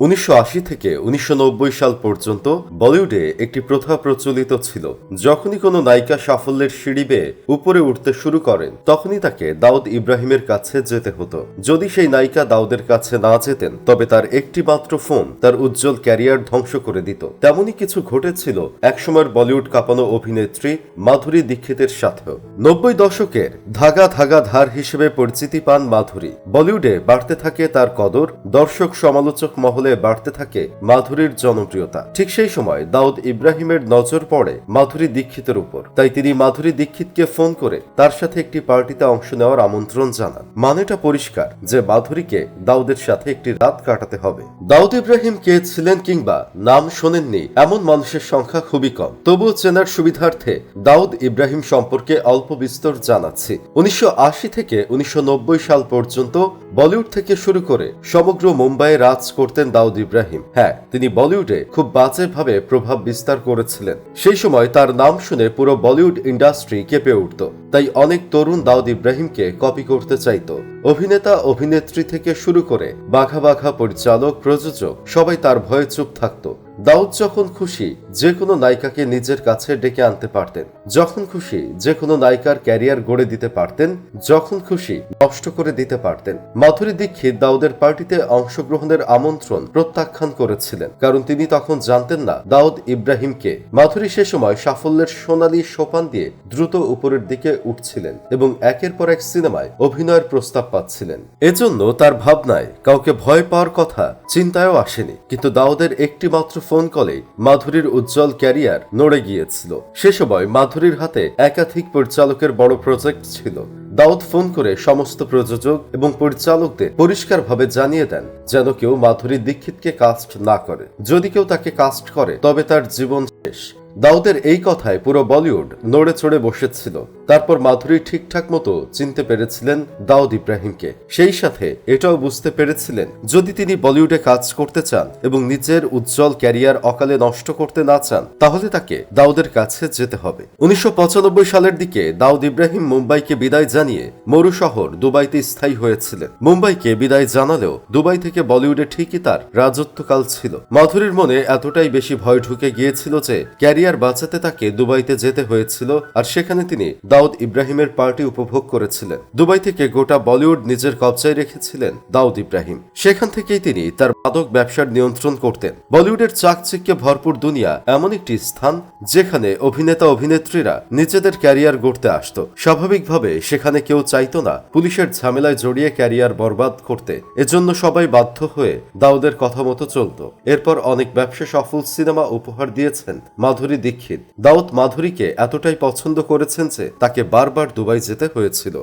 উনিশশো থেকে উনিশশো নব্বই সাল পর্যন্ত বলিউডে একটি প্রথা প্রচলিত ছিল। যখনই কোনো নায়িকা সাফল্যের সিঁড়ি বেয়ে উপরে উঠতে শুরু করেন, তখনই তাকে দাউদ ইব্রাহিমের কাছে যেতে হতো। যদি সেই নায়িকা দাউদের কাছে না যেতেন, তবে তার একটি মাত্র ফোন তার উজ্জ্বল ক্যারিয়ার ধ্বংস করে দিত। তেমনই কিছু ঘটেছিল একসময়ের বলিউড কাঁপানো অভিনেত্রী মাধুরী দীক্ষিতের সাথেও। নব্বই দশকের ধাগা ধাগা ধার হিসেবে পরিচিতি পান মাধুরী। বলিউডে বাড়তে থাকে তার কদর দর্শক সমালোচক মহলে বাড়তে থাকে মাধুরীর জনপ্রিয়তা। ঠিক সেই সময় দাউদ ইব্রাহিমের নজর পড়ে মাধুরী দীক্ষিতের উপর। তাই তিনি মাধুরী দীক্ষিতকে ফোন করে তার সাথে একটি পার্টিতে অংশ নেওয়ার আমন্ত্রণ জানান। মানেটা পরিষ্কার যে মাধুরীকে দাউদের সাথে একটি রাত কাটাতে হবে। দাউদ ইব্রাহিম কে ছিলেন কিংবা নাম শোনেননি এমন মানুষের সংখ্যা খুবই কম। তবুও চেনার সুবিধার্থে দাউদ ইব্রাহিম সম্পর্কে অল্প বিস্তর জানাচ্ছি। উনিশশো আশি থেকে উনিশশো নব্বই সাল পর্যন্ত বলিউড থেকে শুরু করে সমগ্র মুম্বাইয়ে রাজ করতেন দাউদ ইব্রাহিম। হ্যাঁ তিনি বলিউডে খুব বাজেভাবে প্রভাব বিস্তার করেছিলেন। সেই সময় তার নাম শুনে পুরো বলিউড ইন্ডাস্ট্রি কেঁপে উঠত। তাই অনেক তরুণ দাউদ ইব্রাহিমকে কপি করতে চাইতো। অভিনেতা, অভিনেত্রী থেকে শুরু করে বাঘা বাঘা পরিচালক, প্রযোজক সবাই তার ভয়ে চুপ থাকতো। দাউদ যখন খুশি, যে কোনো নায়িকাকে নিজের কাছে ডেকে আনতে পারতেন। যখন খুশি, যে কোনো নায়িকার ক্যারিয়ার গড়ে দিতে পারতেন। যখন খুশি, নষ্ট করে দিতে পারতেন। মাধুরী দীক্ষিত দাউদের পার্টিতে অংশগ্রহণের আমন্ত্রণ প্রত্যাখ্যান করেছিলেন। কারণ তিনি তখন জানতেন না, দাউদ ইব্রাহিমকে। মাধুরী সে সময় সাফল্যের সোনালী সোপান দিয়ে দ্রুত উপরের দিকে উঠছিলেন এবং একের পর এক সিনেমায় অভিনয়ের প্রস্তাব পাচ্ছিলেন। এজন্য তার ভাবনায় কাউকে ভয় পাওয়ার কথা চিন্তায়ও আসেনি। কিন্তু দাউদের একটি মাত্র ফোন কলে মাধুরীর উজ্জ্বল ক্যারিয়ার নড়ে গিয়েছিল। সে সময় মাধুরীর হাতে একাধিক পরিচালকের বড় প্রজেক্ট ছিল। দাউদ ফোন করে সমস্ত প্রযোজক এবং পরিচালকদের পরিষ্কারভাবে জানিয়ে দেন যেন কেউ মাধুরী দীক্ষিতকে কাস্ট না করে। যদি কেউ তাকে কাস্ট করে, তবে তার জীবন শেষ। দাউদের এই কথায় পুরো বলিউড নড়ে চড়ে বসেছিল। তারপর মাধুরী ঠিকঠাক মতো চিনতে পেরেছিলেন দাউদ ইব্রাহিমকে। সেই সাথে এটাও বুঝতে পেরেছিলেন, যদি তিনি বলিউডে কাজ করতে চান এবং নিজের উজ্জ্বল ক্যারিয়ার অকালে নষ্ট করতে না চান, তাহলে তাকে দাউদের কাছে যেতে হবে। উনিশশো পঁচানব্বই সালের দিকে দাউদ ইব্রাহিম মুম্বাইকে বিদায় জানিয়ে মরু শহর দুবাইতে স্থায়ী হয়েছিলেন। মুম্বাইকে বিদায় জানালেও দুবাই থেকে বলিউডে ঠিকই তার রাজত্বকাল ছিল। মাধুরীর মনে এতটাই বেশি ভয় ঢুকে গিয়েছিল যে ক্যারিয়ার বাঁচাতে তাকে দুবাইতে যেতে হয়েছিল আর সেখানে তিনি দাউদ ইব্রাহিমের পার্টি উপভোগ করেছিলেন। দুবাই থেকে গোটা বলিউড নিজের কবজায় রেখেছিলেন দাউদ ইব্রাহিম। সেখান থেকেই তিনি তার মাদক ব্যবসার নিয়ন্ত্রণ করতেন বলিউডের চাকচিক্যে ভরপুর দুনিয়া এমন একটি স্থান যেখানে অভিনেতা অভিনেত্রীরা নিজেদের ক্যারিয়ার গড়তে আসতো। স্বাভাবিকভাবে সেখানে কেউ চাইতো না পুলিশের ঝামেলায় জড়িয়ে ক্যারিয়ার বরবাদ করতে। এজন্য সবাই বাধ্য হয়ে দাউদের কথা মতো চলত। এরপর অনেক ব্যবসা সফল সিনেমা উপহার দিয়েছেন মাধুরী দীক্ষিত। দাউদ মাধুরীকে এতটাই পছন্দ করেছেন যে তাকে বারবার দুবাই যেতে হয়েছিল।